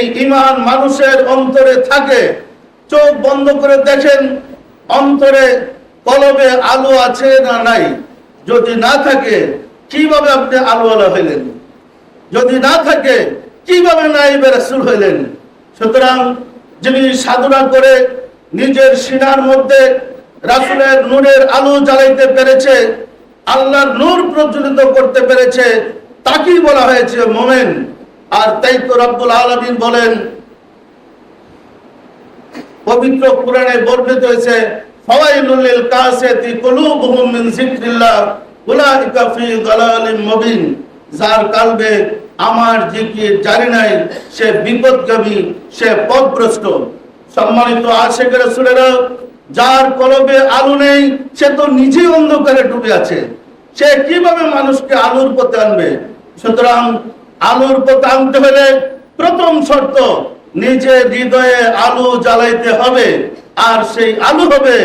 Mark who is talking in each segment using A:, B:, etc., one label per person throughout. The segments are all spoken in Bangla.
A: এই ইমান মানুষের অন্তরে থাকে। চোখ বন্ধ করে দেখেন, অন্তরে কলবে আলো আছে না নাই? যদি না থাকে, কীভাবে আপনি আলোওয়ালা হইলেন? যদি না থাকে, কীভাবে নাইবে রাসূল হইলেন? সুতরাং যিনি সাধনা করে নিজের সিনার মধ্যে রাসূলের নূরের আলো জ্বালাইতে পেরেছে, আল্লাহর নূর প্রজ্বলিত করতে পেরেছে, তাকেই বলা হয়েছে মোমেন। আর তাই তো রব্বুল আলামিন বলেন, পবিত্র কোরআনে বর্ণিত হয়েছে, ফাওয়াইলুল কুলুবুহুম মিন যিকরিল্লাহ, উলাইকা ফি মুবিন। যার কালবে আমার জিকির নাই, সে বিপদগামী, সে পথভ্রষ্ট সম্মানিত আশেখ রাসূলেরা, যার কলবে আলো নেই, সে তো নিজেই অন্ধকারে ডুবে আছে। সে কীভাবে মানুষকে আলোর পথে আনবে? সুতরাং আলোর পথে আনতে হলে প্রথম শর্ত নিজে হৃদয়ে আলো জ্বালাইতে হবে, আর সেই আলো হবে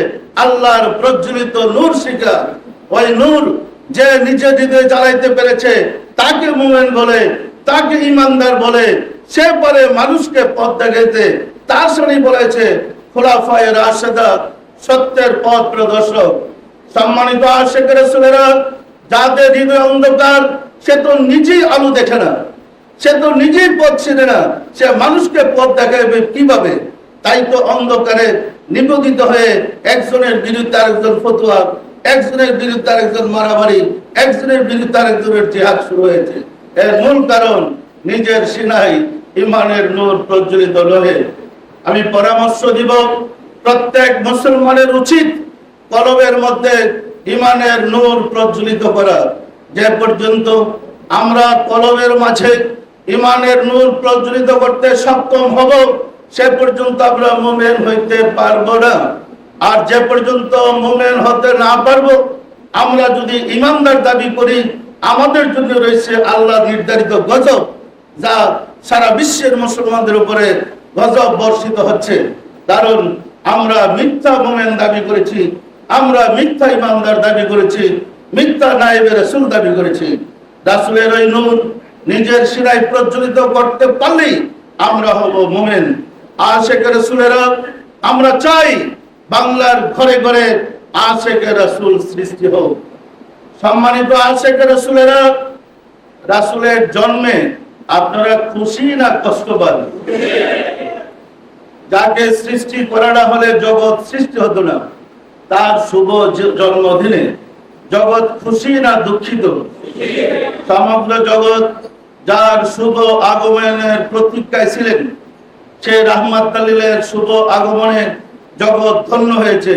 A: আল্লাহর প্রজ্বলিত নূর শিকার ওই নূর যে নিজের হৃদয়ে জ্বালাইতে পেরেছে, তাকে মুমেন বলে, তাকে ইমানদার বলে, সে পরে মানুষকে পথ দেখাইতে। তার সঙ্গে বলেছে, খোলাফায় রাশেদা সত্যের পথ প্রদর্শক। সম্মানিত আশেখ রসুলেরা যাদের হৃদয় অন্ধকার, সে তো নিজেই আলো দেখে না। সে তো নিজেই পথ চিনে না। সে মানুষকে পথ দেখাবে কীভাবে? তাই তো অন্ধকারে নিবেদিত হয়ে একজনের বিরুদ্ধে আরেকজন ফতুয়া, একজনের বিরুদ্ধে আরেকজন মারামারি, একজনের বিরুদ্ধে আরেকজনের জিহাদ শুরু হয়েছে। এর মূল কারণ নিজের সিনাই ইমানের নূর প্রজ্বলিত নহে। আমি পরামর্শ দিব, প্রত্যেক মুসলমানের উচিত কলবের মধ্যে ইমানের নূর প্রজ্বলিত করা। যে পর্যন্ত আমরা কলবের মাঝে ইমানের নূর প্রজ্বলিত করতে সক্ষম হব, সে পর্যন্ত আমরা মোমেন হইতে পারব না। আর যে পর্যন্ত মোমেন হতে না পারব, আমরা যদি ইমানদার দাবি করি, আমাদের জন্য রয়েছে আল্লাহ নির্ধারিত গজব, যা সারা বিশ্বের মুসলমানদের উপরে গজব বর্ষিত হচ্ছে। কারণ আমরা মিথ্যা মোমেন দাবি করেছি আমরা মিথ্যা ইমানদার দাবি করেছি, মিথ্যা নায়েবের রাসূল দাবি করেছি। রাসূলের ওই নূর নিজের শিরায় প্রজ্বলিত করতে পারলেই আমরা হব মোমেন। রাসূলেরা, আমরা চাই বাংলার ঘরে ঘরে রাসূল সৃষ্টি হোক। সম্মানিত আশেখ রাসূলেরা, রাসূলের জন্মে আপনারা খুশি না কষ্ট পান যাকে সৃষ্টি করাটা হলে জগৎ সৃষ্টি হতো না। তার শুভ জন্মদিনে জগৎ খুশি না দুঃখিত? সমগ্র জগৎ যার শুভ আগমনের প্রতীক্ষায় ছিলেন, সে রাহমাত শুভ আগমনে জগৎ ধন্য হয়েছে।